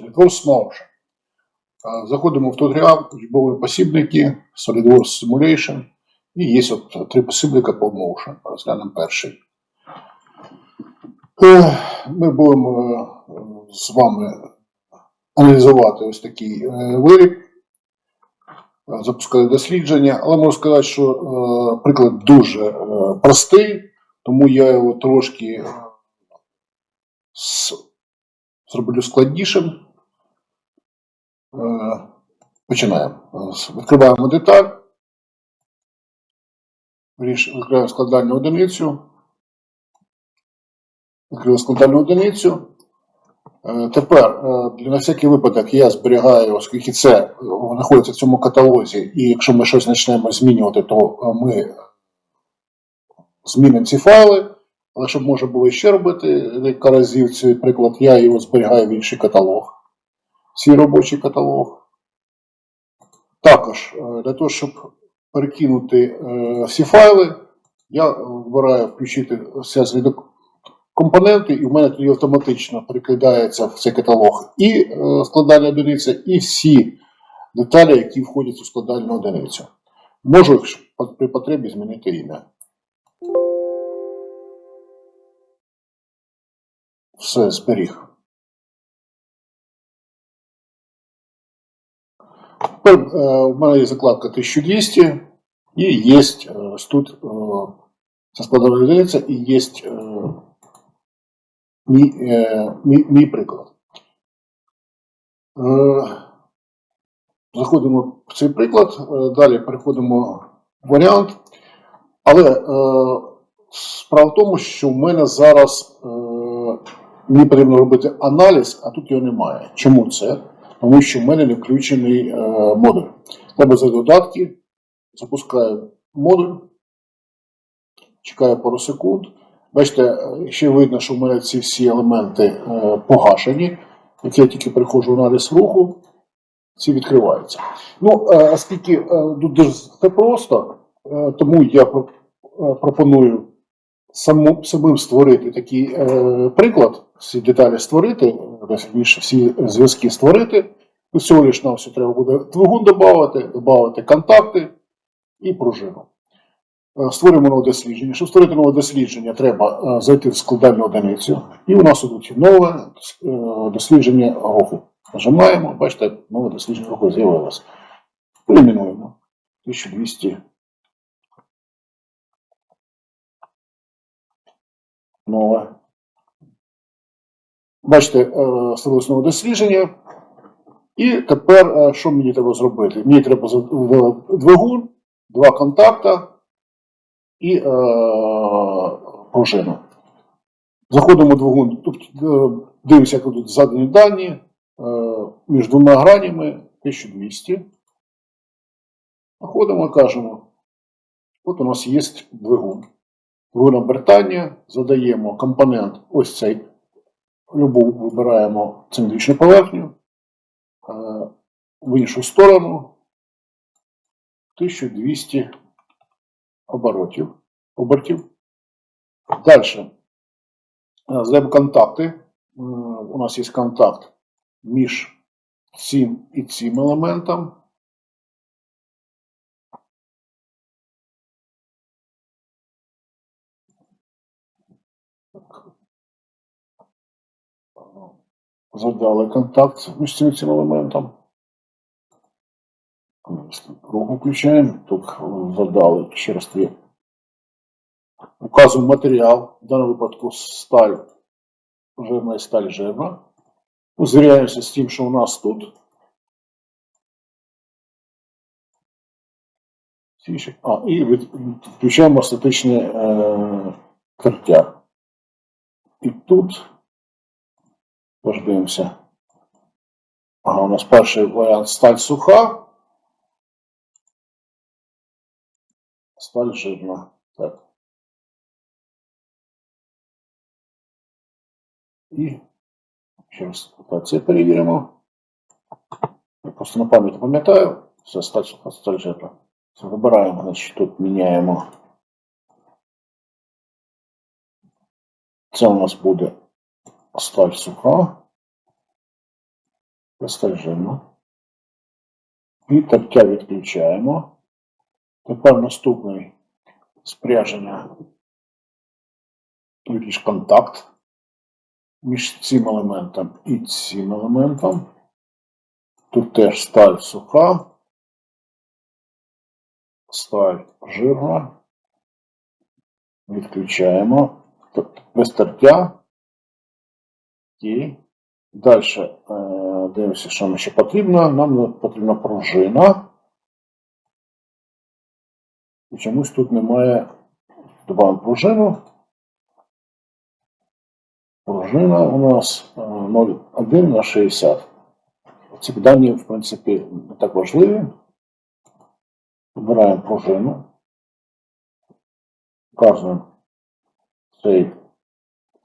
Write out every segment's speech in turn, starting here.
SolidWorks Motion. Е, Заходимо в туторіал, учбові посібники, SolidWorks Simulation. І є от три посібника по Motion. Розглянемо перший. Е, Ми будемо е, з вами аналізувати ось такий е, виріб, запускати дослідження, але можу сказати, що приклад дуже простий, тому я його трошки зроблю складнішим. Е, Починаємо. Е, Відкриваємо деталь. Відкриваємо складальну одиницю. Відкрили складальну одиницю. Е, Тепер, на всякий випадок, я зберігаю, оскільки це знаходиться в цьому каталозі, і якщо ми щось почнемо змінювати, то ми змінимо ці файли. Але щоб можна було ще робити декілька разів цей приклад, я його зберігаю в інший каталог. Свій робочий каталог. Також е, для того, щоб перекинути е, всі файли, я вибираю включити все звідок компоненти, і в мене тоді автоматично перекидається в цей каталог і е, складальна одиниця, і всі деталі, які входять у складальну одиницю. Можу при потребі змінити ім'я. Все, зберіг. Е, в мене є закладка 1200 і є тут е, ця складова одиниця і є мій, мій, мій приклад. Е, Заходимо в цей приклад, е, далі переходимо в варіант. Але е, справа в тому, що в мене зараз е, мені потрібно робити аналіз, а тут його немає. Чому це? Тому що в мене не включений е, модуль. Треба за додатки, запускаю модуль, чекаю пару секунд. Бачите, ще видно, що в мене ці всі елементи е, погашені. Як я тільки приходжу в аналіз руху, ці відкриваються. Ну, е, оскільки тут дуже просто, тому я пропоную саму, самим створити такий е, приклад, всі деталі створити, більше всі зв'язки створити. Усього лиш нам все треба буде двигун додати, додати контакти і пружину. Е, Створюємо нове дослідження. Щоб створити нове дослідження, треба е, зайти в складальну одиницю. І у нас тут нове е, дослідження руху. Нажимаємо, бачите, нове дослідження руху з'явилось. Перейменуємо. 1200. Нове. Бачите, е, створилось нове дослідження. І тепер е, що мені треба зробити? Мені треба двигун, два контакта і е, пружину. Заходимо в двигун, е, дивимося, як тут задані дані між двома гранями 1200. Заходимо і кажемо, от у нас є двигун. Двигун обертання, задаємо компонент, ось цей, любу вибираємо циліндричну поверхню, е, в іншу сторону 1200 оборотів. обертів. Далі. Здаємо контакти. Е, У нас є контакт між цим і цим елементом. Задали контакт між цим цим елементом. Руку включаємо. Тут задали ще раз дві. Указуємо матеріал, в даному випадку сталь, жирна сталь жирна. Звіряємося з тим, що у нас тут. А, і включаємо статичне е, тертя. І тут дивимося. Ага, у нас перший варіант сталь суха. Сталь жирна. Так. І ще раз це перевіримо. Я просто на пам'ять пам'ятаю. Все, сталь суха, сталь жирна. Все, вибираємо, значить, тут міняємо. Це у нас буде сталь суха. Вистежимо. Відтертя відключаємо. Тепер наступний спряження. Якийсь контакт між цим елементом і цим елементом. Тут теж сталь суха, сталь жирна. Відключаємо. Без тертя. І далі е, дивимося, що нам ще потрібно. Нам потрібна пружина. І чомусь тут немає. Добавимо пружину. Пружина у нас е, 0,1 на 60. Ці дані, в принципі, не так важливі. Вибираємо пружину. Вказуємо цей,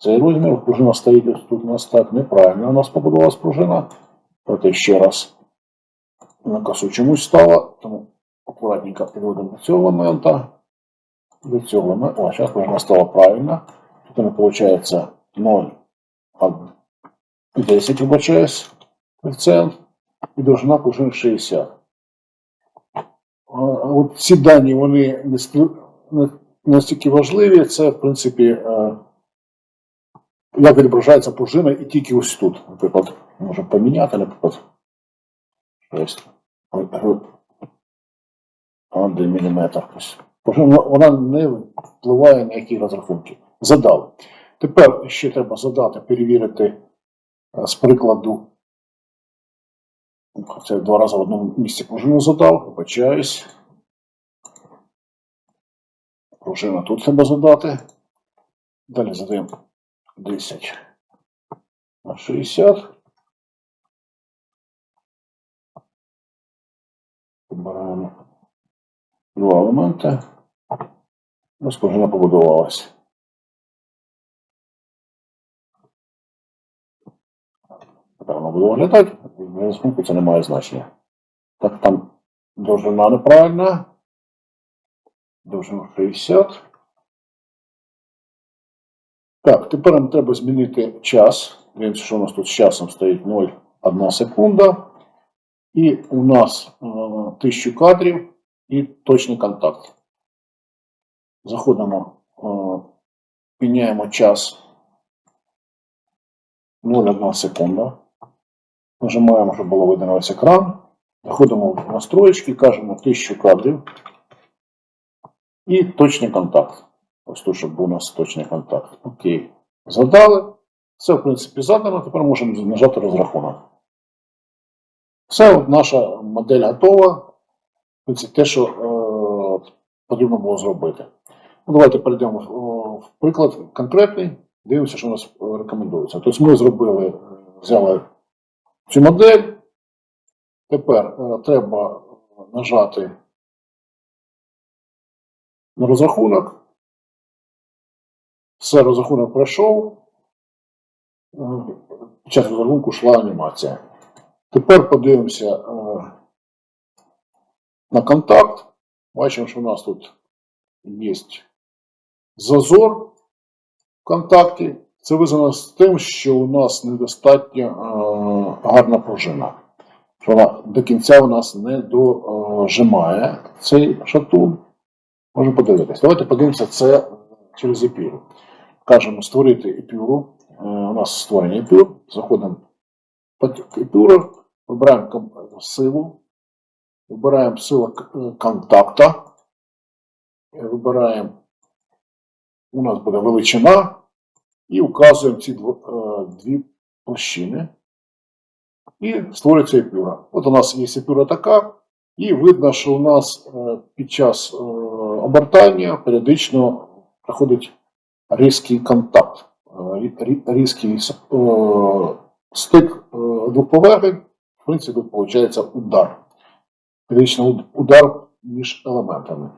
цей розмір. Пружина стоїть тут у нас так неправильно. У нас побудувалась пружина. Проте ще раз на косу чомусь стало, тому акуратненько підводимо до цього елемента. До цього елемента. О, зараз пружина стала правильно. Тут мене виходить 0, 10, вибачаюсь, коефіцієнт. І довжина пружини 60. А От ці дані вони настільки важливі, це, в принципі, е, як відображається пружина і тільки ось тут. Наприклад, можемо поміняти, наприклад, 6. 1 мм. Вона не впливає на які розрахунки. Задали. Тепер ще треба задати, перевірити е, з прикладу. Це два рази в одному місці пружину задав, вибачаюсь. Пружина тут треба задати. Далі задаємо 10 на 60. Вибираємо два елементи. Ось пружина побудувалась. Так воно буде виглядати. На рахунку це не має значення. Так, там довжина неправильна. Довжина 60. Так, тепер нам треба змінити час. Дивимося, що у нас тут з часом стоїть 0,1 секунда. І у нас е, 1000 кадрів і точний контакт. Заходимо, е, міняємо час 0,1 секунда. Нажимаємо, щоб було видно весь екран. Заходимо в настройки, кажемо 1000 кадрів. І точний контакт. Ось тут, щоб був у нас точний контакт. Окей. Задали. Це, в принципі, задано. Тепер можемо нажати розрахунок. Все, наша модель готова. В принципі, те, що е, потрібно було зробити. Ну, давайте перейдемо в, в приклад конкретний. Дивимося, що у нас е, рекомендується. Тобто ми зробили, е, взяли цю модель. Тепер е, треба нажати на розрахунок. Все, розрахунок пройшов. Е, Під час розрахунку йшла анімація. Тепер подивимося е, на контакт. Бачимо, що у нас тут є зазор в контакті. Це визвано з тим, що у нас недостатньо е, гарна пружина. Вона до кінця у нас не дожимає цей шатун. Можемо подивитися. Давайте подивимося це через епіру. Кажемо створити епюру. Е, У нас створення епюр. Заходимо в епюру, вибираємо силу, вибираємо силу е, контакта, е, вибираємо, у нас буде величина, і вказуємо ці е, дві площини. І створюється епюра. От у нас є епюра така, і видно, що у нас е, під час е, обертання періодично проходить різкий контакт, е, рі- рі- різкий е, стик е, двох поверхень, в принципі, виходить удар. Уд- удар між елементами.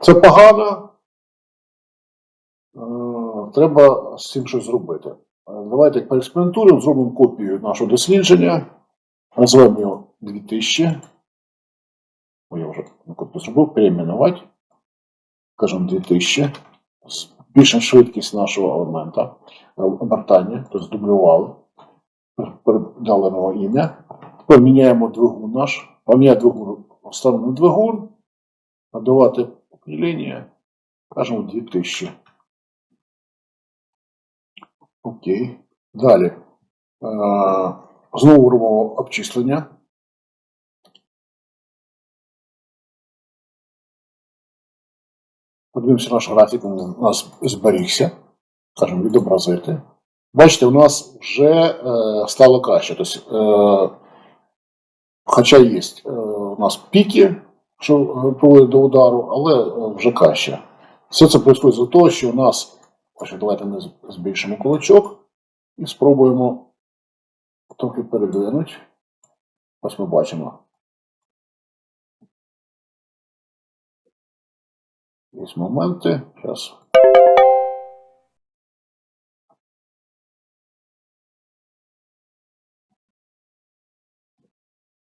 Це погано. Треба з цим щось зробити. Давайте поекспериментуємо, зробимо копію нашого дослідження. Назвемо його 2000. Ой, я вже копію зробив, перейменувати. Кажемо 2000. Збільшимо швидкість нашого елемента е, обертання, тобто дублювали. Дали його ім'я. Поміняємо двигун наш. Поміняємо двигун, ставимо двигун, надавати определення, кажемо 2000. Окей. Далі. Е, Знову робимо обчислення. Подивимося наш графік, він у нас зберігся. Кажемо відобразити. Бачите, у нас вже е, стало краще. Тобто, е, хоча є е, у нас піки, що е, приводять до удару, але е, вже краще. Все це відбувається з-за того, що у нас, давайте ми збільшимо кулачок і спробуємо трохи передвинути. Ось ми бачимо. Є моменти. Зараз.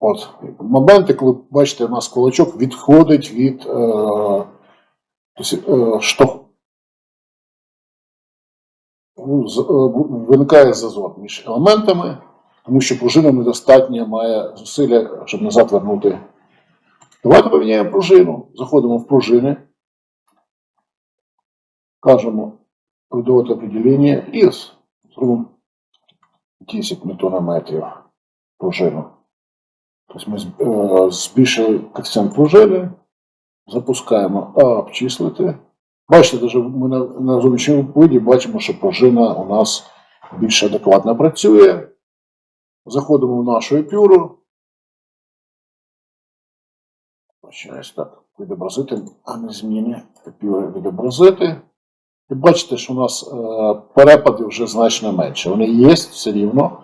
От моменти, коли бачите, у нас кулачок відходить від е, е, штовх. Ну, е, виникає зазор між елементами, тому що пружина недостатньо має зусилля, щоб назад вернути. Давайте поміняємо пружину. Заходимо в пружини, кажемо видавати определення і з- 10 ньютонометрів пружину. Тобто ми е, збільшили коефіцієнт пружини, запускаємо А обчислити. Бачите, навіть ми на, зовнішньому виді бачимо, що пружина у нас більш адекватно працює. Заходимо в нашу епюру. Починаюсь так, відобразити, а не зміни. Епюри відобразити. І бачите, що у нас е, перепади вже значно менше. Вони є все рівно,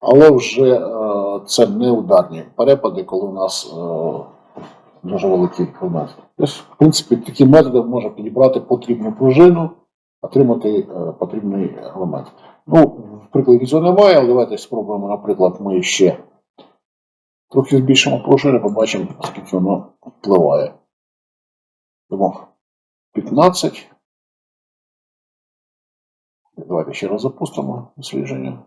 але вже е, це не ударні перепади, коли у нас е, дуже великий елемент. Тобто, в принципі, такі методи можна підібрати потрібну пружину, отримати потрібний елемент. Ну, в прикладі цього немає, але давайте спробуємо, наприклад, ми ще трохи збільшимо пружини, побачимо, скільки воно впливає. Тому 15. Давайте ще раз запустимо дослідження.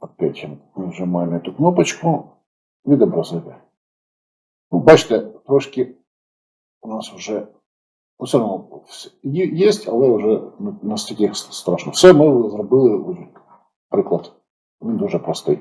Опять нажимаємо эту кнопочку відобразити. Ну, бачите, трошки у нас вже ну, все одно є, є, але вже не настільки страшно. Все ми зробили, приклад. Він дуже простий.